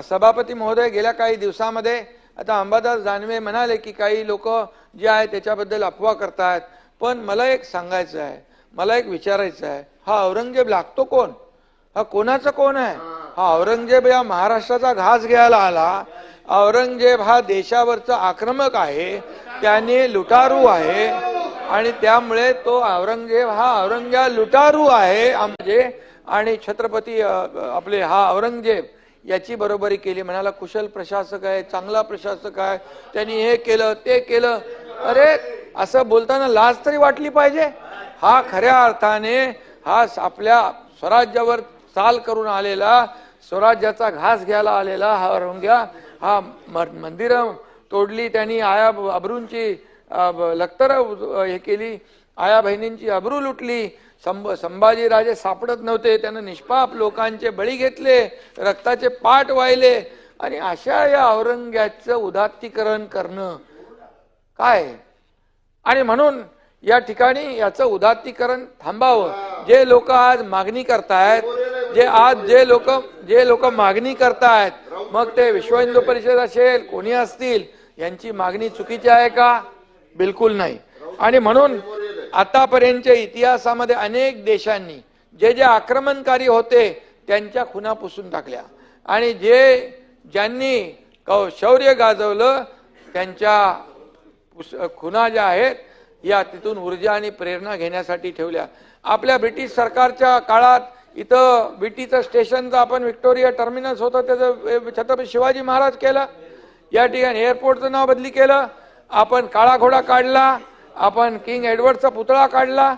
सभापती महोदय गेल्या काही दिवसामध्ये आता अंबादास दानवे म्हणाले की काही लोक जे आहे त्याच्याबद्दल अफवा करतात. पण मला एक सांगायचं आहे मला एक विचारायचं आहे हा औरंगजेब लागतो कोण? हा कोणाचा कोण आहे? हा औरंगजेब या महाराष्ट्राचा घास घ्यायला आला. औरंगजेब हा देशावरचा आक्रमक आहे त्याने लुटारू आहे आणि त्यामुळे तो औरंगजेब हा औरंग्या लुटारू आहे. म्हणजे आणि छत्रपती आपले हा औरंगजेब याची बरोबरी केली. म्हणाला कुशल प्रशासक आहे चांगला प्रशासक आहे. त्यांनी हे केलं ते केलं. अरे असं बोलताना लाज तरी वाटली पाहिजे? हा खऱ्या अर्थाने हा आपल्या स्वराज्यावर चाल करून आलेला स्वराज्याचा घास घ्यायला आलेला हा औरंग्या हा मंदिर तोडली त्यांनी आया अब्रूंची लखतर हे केली. आया बहिणींची अब्रू लुटली. संभ संभाजीराजे सापडत नव्हते. त्यानं निष्पाप लोकांचे बळी घेतले रक्ताचे पाठ वाहिले आणि अशा या औरंग्याचं उदात्तीकरण करणं काय? आणि म्हणून या ठिकाणी याचं उदात्तीकरण थांबावं. जे लोक आज मागणी करतायत जे आज जे लोक जे लोक मागणी करतायत मग ते विश्व हिंदू परिषद असेल कोणी असतील यांची मागणी चुकीची आहे का? बिलकुल नाही. आणि म्हणून आतापर्यंतच्या इतिहासामध्ये अनेक देशांनी जे जे आक्रमणकारी होते त्यांच्या खुना पुसून टाकल्या. आणि जे ज्यांनी कौ- शौर्य गाजवलं त्यांच्या खुना ज्या आहेत या तिथून ऊर्जा आणि प्रेरणा घेण्यासाठी ठेवल्या. आपल्या ब्रिटिश सरकारच्या काळात इथं विटीचं स्टेशनचं आपण व्हिक्टोरिया टर्मिनस होतं त्याचं छत्रपती शिवाजी महाराज केलं. या ठिकाणी एअरपोर्टचं नाव बदली केलं. आपण काळा घोडा काढला. आपण किंग एडवर्डचा पुतळा काढला.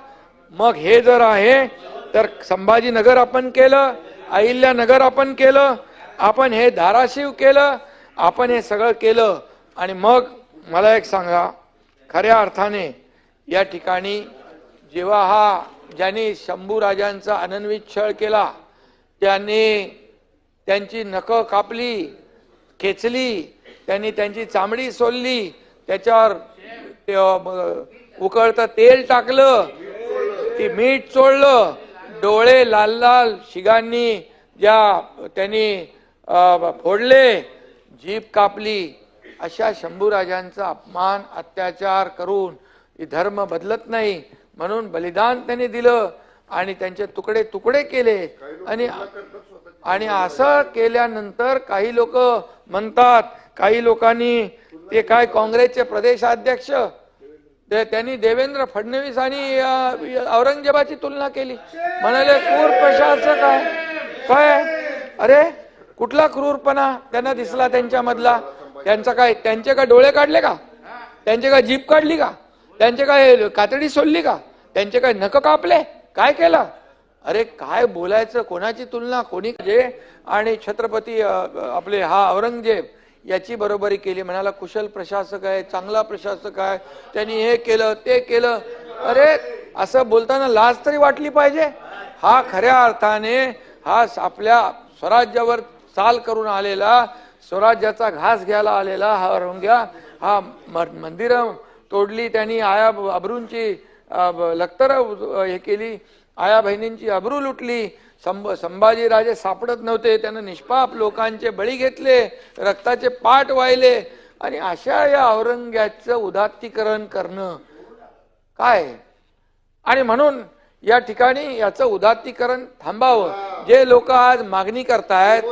मग हे जर आहे तर संभाजीनगर आपण केलं अहिल्यानगर आपण केलं आपण हे धाराशिव केलं आपण हे सगळं केलं. आणि मग मला एक सांगा खऱ्या अर्थाने या ठिकाणी जेव्हा हा ज्यांनी शंभू राजांचा अनन्वित छळ केला त्यांनी त्यांची नखं कापली खेचली त्यांनी त्यांची चामडी सोलली त्याच्यावर उकळतं तेल टाकलं ती मीठ चोळलं डोळे लाल लाल शिगांनी ज्या त्यांनी फोडले जीप कापली अशा शंभूराजांचा अपमान अत्याचार करून धर्म बदलत नाही. म्हणून बलिदान त्यांनी दिलं आणि त्यांचे तुकडे तुकडे केले. आणि आणि असं केल्यानंतर काही लोक म्हणतात काही लोकांनी ते काय काँग्रेसचे प्रदेशाध्यक्ष? ते- त्यांनी देवेंद्र फडणवीस आणि औरंगजेबाची तुलना केली. म्हणाले क्रूर प्रशासक आहे. काय? अरे कुठला क्रूरपणा? त्यांना दिसला त्यांच्यामधला. त्यांचा काय त्यांचे काय डोळे काढले का? त्यांचे काय जीप काढली का? त्यांचे काय कातडी सोडली का? त्यांचे काय नख कापले? काय केलं? अरे काय बोलायचं? कोणाची तुलना? कोणी जे? आणि छत्रपती आपले हा औरंगजेब याची बरोबरी केली. म्हणाला कुशल प्रशासक आहे चांगला प्रशासक आहे. त्यांनी हे केलं ते केलं. अरे असं बोलताना लाज तरी वाटली पाहिजे. हा खऱ्या अर्थाने हा आपल्या स्वराज्यावर चाल करून आलेला स्वराज्याचा घास घ्यायला आलेला हा औरंग्या हा मंदिर तोडली. त्यांनी आया अब्रूंची लखतर हे केली. आया बहिणींची अब्रू लुटली. संभ संभाजीराजे सापडत नव्हते. त्यानं निष्पाप लोकांचे बळी घेतले रक्ताचे पाठ वाहिले आणि अशा या औरंग्याचं उदात्तीकरण करणं काय? आणि म्हणून या ठिकाणी याचं उदात्तीकरण थांबावं. जे लोक आज मागणी करतायत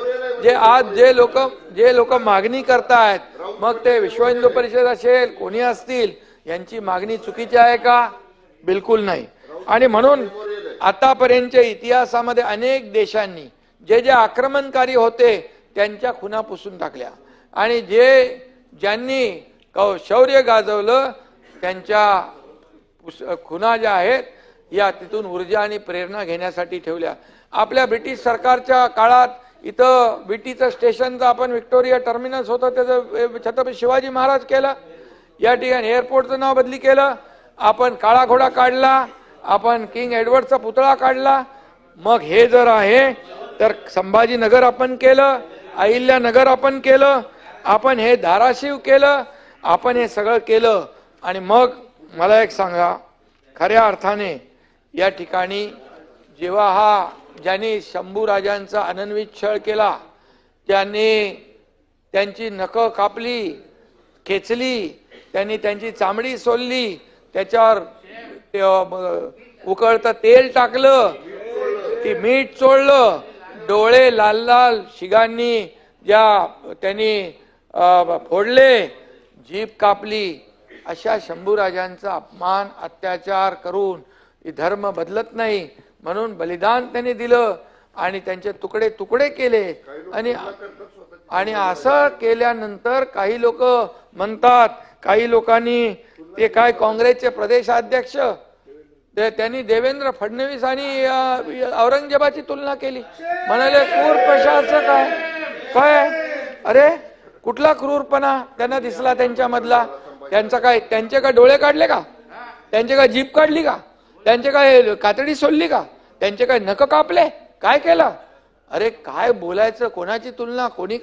जे आज जे लोक जे लोक मागणी करतायत मग ते विश्व हिंदू परिषद असेल कोणी असतील यांची मागणी चुकीची आहे का? बिलकुल नाही. आणि म्हणून आतापर्यंतच्या इतिहासामध्ये अनेक देशांनी जे जे आक्रमणकारी होते त्यांच्या खुना पुसून टाकल्या. आणि जे ज्यांनी कौ- शौर्य गाजवलं त्यांच्या पुस- खुना ज्या आहेत या तिथून ऊर्जा आणि प्रेरणा घेण्यासाठी ठेवल्या. आपल्या ब्रिटिश सरकारच्या काळात इथं विटीचं स्टेशनचं आपण व्हिक्टोरिया टर्मिनस होतं त्याचं छत्रपती शिवाजी महाराज केलं. या ठिकाणी एअरपोर्टचं नाव बदली केलं. आपण काळा घोडा काढला. आपण किंग एडवर्डचा पुतळा काढला. मग हे जर आहे तर संभाजीनगर आपण केलं अहिल्यानगर आपण केलं आपण हे धाराशिव केलं आपण हे सगळं केलं. आणि मग मला एक सांगा खऱ्या अर्थाने या ठिकाणी जेव्हा हा ज्यांनी शंभू राजांचा अनन्वित छळ केला त्यांनी त्यांची नखं कापली खेचली त्यांनी त्यांची चामडी सोलली त्याच्यावर उकळतं तेल टाकलं की मीठ चोळलं डोळे लाल लाल शिगांनी ज्या त्यांनी फोडले जीभ कापली अशा शंभूराजांचा अपमान अत्याचार करून धर्म बदलत नाही. म्हणून बलिदान त्यांनी दिलं आणि त्यांचे तुकडे तुकडे केले. आणि आणि असं केल्यानंतर काही लोक म्हणतात काही लोकांनी ते काय काँग्रेसचे प्रदेशाध्यक्ष ते त्यांनी देवेंद्र फडणवीस आणि औरंगजेबाची तुलना केली. म्हणाले क्रूर प्रशासक आहे. काय? अरे कुठला क्रूरपणा? त्यांना दिसला त्यांच्यामधला त्यांचा काय त्यांचे काय डोळे काढले का? त्यांचे काय जीप काढली का? त्यांचे काय कातडी सोडली का? त्यांचे काय नख कापले? काय केलं? अरे काय बोलायचं? कोणाची तुलना? कोणी